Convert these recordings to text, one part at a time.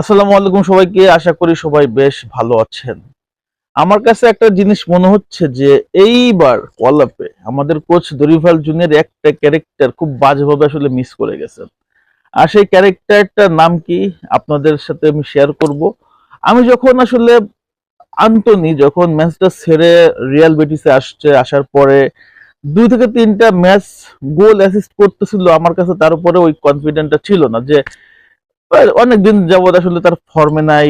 আসসালামু আলাইকুম সবাইকে। আশা করি সবাই বেশ ভালো আছেন। আমার কাছে একটা জিনিস মনে হচ্ছে যে, এইবার কলাপে আমাদের কোচ দরিফাল জুনিয়র একটা ক্যারেক্টার খুব বাজেভাবে আসলে মিস করে গেছেন। আর সেই ক্যারেক্টারটার নাম কি? আপনাদের সাথে আমি শেয়ার করব। আমি যখন আসলে আন্তনি যখন ম্যাচটা ছেড়ে রিয়াল বেটিসে আসছে, আসার পরে দুই থেকে তিনটা ম্যাচ গোল অ্যাসিস্ট করতেছিল, আমার কাছে তার উপরে ওই কনফিডেন্টটা ছিল না যে অনেকদিন যাবত আসলে তার ফর্মে নাই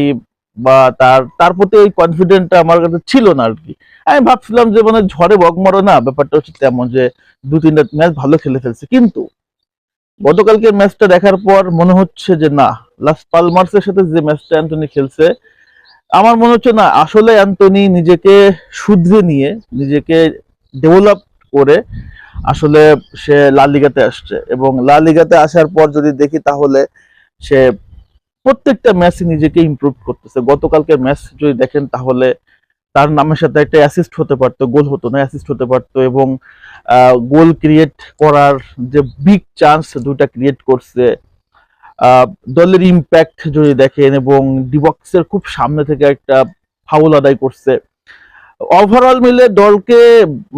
বা তার তার প্রতি ওই কনফিডেন্টটা আমার কাছে ছিল না আর কি। আমি ভাবছিলাম যে মানে ঝড়ে বগমরো না, ব্যাপারটা হচ্ছে তেমন যে দু তিনটা ম্যাচ ভালো খেলে ফেলছে। কিন্তু গতকালকে ম্যাচটা দেখার পর মনে হচ্ছে যে না লাস্ট পালমার্সের সাথে যে ম্যাচটা অ্যান্টনি খেলছে, আমার মনে হচ্ছে না, আসলে অ্যান্টনি নিজেকে শুধরে নিয়ে, নিজেকে ডেভেলপ করে আসলে সে লা লিগাতে আসছে। এবং লা লিগাতে আসার পর যদি দেখি তাহলে সে প্রত্যেকটা ম্যাচে নিজেকে ইম্প্রুভ করতেছে। গতকালকের ম্যাচ যদি দেখেন তাহলে তার নামের সাথে একটা অ্যাসিস্ট হতে পারতো গোল হতো না অ্যাসিস্ট হতে পারতো এবং গোল ক্রিয়েট করার যে বিগ চান্স দুটা ক্রিয়েট করছে দলের ইম্প্যাক্ট যদি দেখেন এবং ডিবক্সের খুব সামনে থেকে একটা ফাউল আদায় করছে। ওভারঅল মিলে দলকে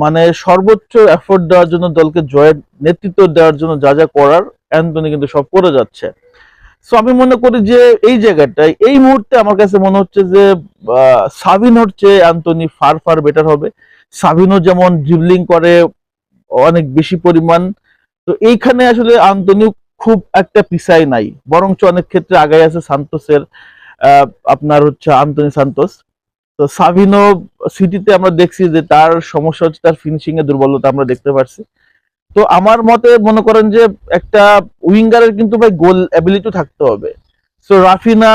মানে সর্বোচ্চ এফোর্ট দেওয়ার জন্য, দলকে জয়ের নেতৃত্ব দেওয়ার জন্য যা যা করার অ্যান্টনি কিন্তু সব করে যাচ্ছে। সো আমি মনে করি যে এই জায়গাটায়, এই মুহূর্তে আমার কাছে মনে হচ্ছে যে সাবিনোর চেয়ে অ্যান্টনি ফার ফার বেটার হবে। সাবিনো যেমন ড্রিবলিং করে অনেক বেশি পরিমাণ। তো এইখানে আসলে আন্তনি খুব একটা পিছাই নাই। বরঞ্চ অনেক ক্ষেত্রে আগাই আছে সান্তোসের আপনার হচ্ছে আন্তনি সান্তোস। তো সাভিনো সিটিতে আমরা দেখছি যে তার সমস্যা হচ্ছে তার ফিনিশিং এর দুর্বলতা আমরা দেখতে পারছি। তো আমার মতে মনে করেন যে একটা উইঙ্গারের কিন্তু ভাই গোল অ্যাবিলিটি থাকতে হবে। সো রাফিনা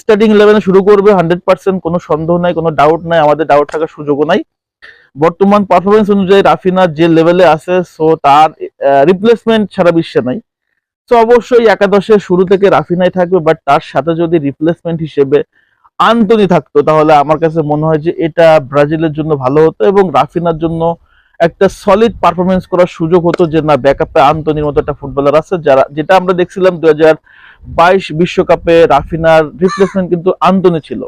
স্টার্টিং ইলেভেনে শুরু করবে হান্ড্রেড পার্সেন্ট কোনো সন্দেহ নাই, কোনো ডাউট নাই, আমাদের ডাউট থাকার সুযোগও নাই। বর্তমান পারফরমেন্স অনুযায়ী রাফিনা যে লেভেলে আছে সো তার রিপ্লেসমেন্ট সারা বিশ্বে নাই। তো অবশ্যই একাদশের শুরু থেকে রাফিনাই থাকবে বাট তার সাথে যদি রিপ্লেসমেন্ট হিসেবে আন্তনি থাকতো, তাহলে আমার কাছে মনে হয় যে এটা ব্রাজিলের জন্য ভালো হতো এবং রাফিনার জন্য একটা সলিড পারফরমেন্স করার সুযোগ হতো যে, না ব্যাকআপে আন্তনির মতো একটা ফুটবলার আছে, যারা, যেটা আমরা দেখছিলাম দু বাইশ বিশ্বকাপে রাফিনার রিপ্লেসমেন্ট কিন্তু আন্তনি ছিল।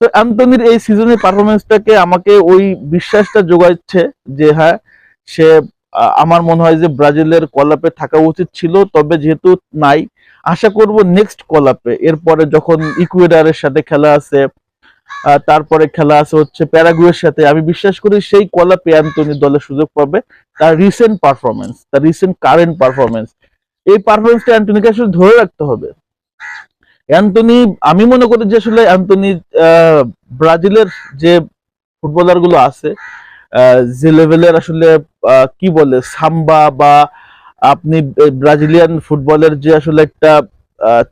তো অ্যান্টনির এই সিজনের পারফরমেন্সটাকে আমাকে ওই বিশ্বাসটা যোগাচ্ছে যে হ্যাঁ সে আমার মনে হয় যে, ব্রাজিলের কলাপে থাকা উচিত ছিল, তবে যেহেতু নাই, আশা করব নেক্সট কলাপে এরপরে যখন ইকুয়েডারের সাথে খেলা আছে তারপরে খেলা আছে হচ্ছে প্যারাগুয়ের সাথে। আমি বিশ্বাস করি সেই কলাপে অ্যান্টনি দলের সুযোগ পাবে তার রিসেন্ট পারফরমেন্স তার রিসেন্ট কারেন্ট পারফরমেন্স এই পারফরমেন্সটা অ্যান্টনিকে আসলে ধরে রাখতে হবে। অ্যান্টনি, আমি মনে করি যে আসলে অ্যান্টনি ব্রাজিলের যে ফুটবলারগুলো আছে যে লেভেলের আসলে কি বলে, সাম্বা বা আপনি ব্রাজিলিয়ান ফুটবলের যে আসলে একটা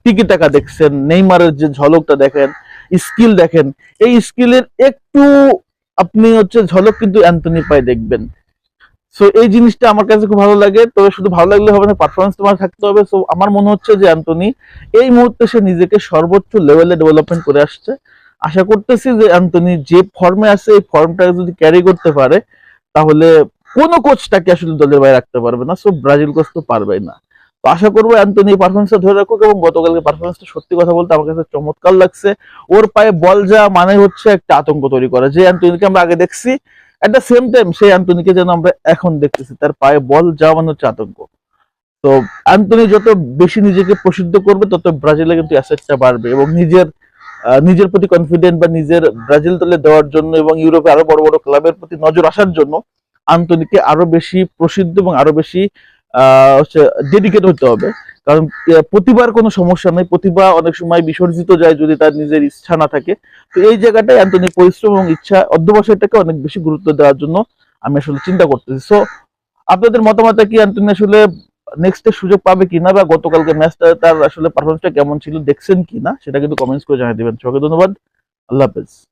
টিকি টাকা দেখছেন, নেইমারের যে ঝলকটা দেখেন স্কিল দেখেন। এই স্কিলের একটু আপনি হচ্ছে ঝলক কিন্তু অ্যান্টনি পাই দেখবেন। সো এই জিনিসটা আমার কাছে খুব ভালো লাগে। তবে শুধু ভালো লাগলে হবে না পারফরমেন্স তোমার থাকতে হবে। সো আমার মনে হচ্ছে যে অ্যান্টনি এই মুহূর্তে সে নিজেকে সর্বোচ্চ লেভেলে ডেভেলপমেন্ট করে আসছে। আশা করতেছি যে অ্যান্টনি যে ফর্মে আছে, এই ফর্মটাকে যদি ক্যারি করতে পারে, তাহলে কোনো কোচটাকে আসলে দলের বাইরে রাখতে পারবে না। সো ব্রাজিল কোচ তো পারবেই না। আশা করব অ্যান্টনি পারফরমেন্সটা ধরে রাখুক এবং গতকালকে পারফরমেন্সটা সত্যি কথা বলতে আমার কাছে চমৎকার লাগছে। ওর পায়ে বল যা মানে হচ্ছে একটা আতঙ্ক তৈরি করা। যে অ্যান্টনিকে আমরা আগে দেখছি এট দ্য সেম টাইম সেই অ্যান্টনিকে যেন আমরা এখন দেখতেছি, তার পায়ে বল যাওয়া মানে হচ্ছে আতঙ্ক। তো অ্যান্টনি যত বেশি নিজেকে প্রসিদ্ধ করবে, তত ব্রাজিলে কিন্তু অ্যাসেটটা বাড়বে এবং নিজের নিজের প্রতি কনফিডেন্ট বা নিজের ব্রাজিল দলে দেওয়ার জন্য এবং ইউরোপে আরও বড় বড় ক্লাবের প্রতি নজর আসার জন্য আন্তনিকে আরও বেশি প্রসিদ্ধ এবং আরও বেশি ডেডিকেট হতে হবে। কারণ আহ, প্রতিভার কোনো সমস্যা নেই প্রতিভা অনেক সময় বিসর্জিত যায় যদি তার নিজের ইচ্ছা না থাকে। তো এই জায়গাটায় অ্যান্টনি পরিশ্রম এবং ইচ্ছা অধ্যবসায়টাকে অনেক বেশি গুরুত্ব দেওয়ার জন্য আমি আসলে চিন্তা করতেছি। সো আপনাদের মতামত কি? অ্যান্টনি আসলে নেক্সটের সুযোগ পাবে কিনা বা গতকালকে ম্যাচটা তার আসলে পারফরমেন্সটা কেমন ছিল দেখছেন কিনা? সেটা কিন্তু কমেন্টস করে জানিয়ে দেবেন। সবাইকে ধন্যবাদ। আল্লাহ হাফেজ।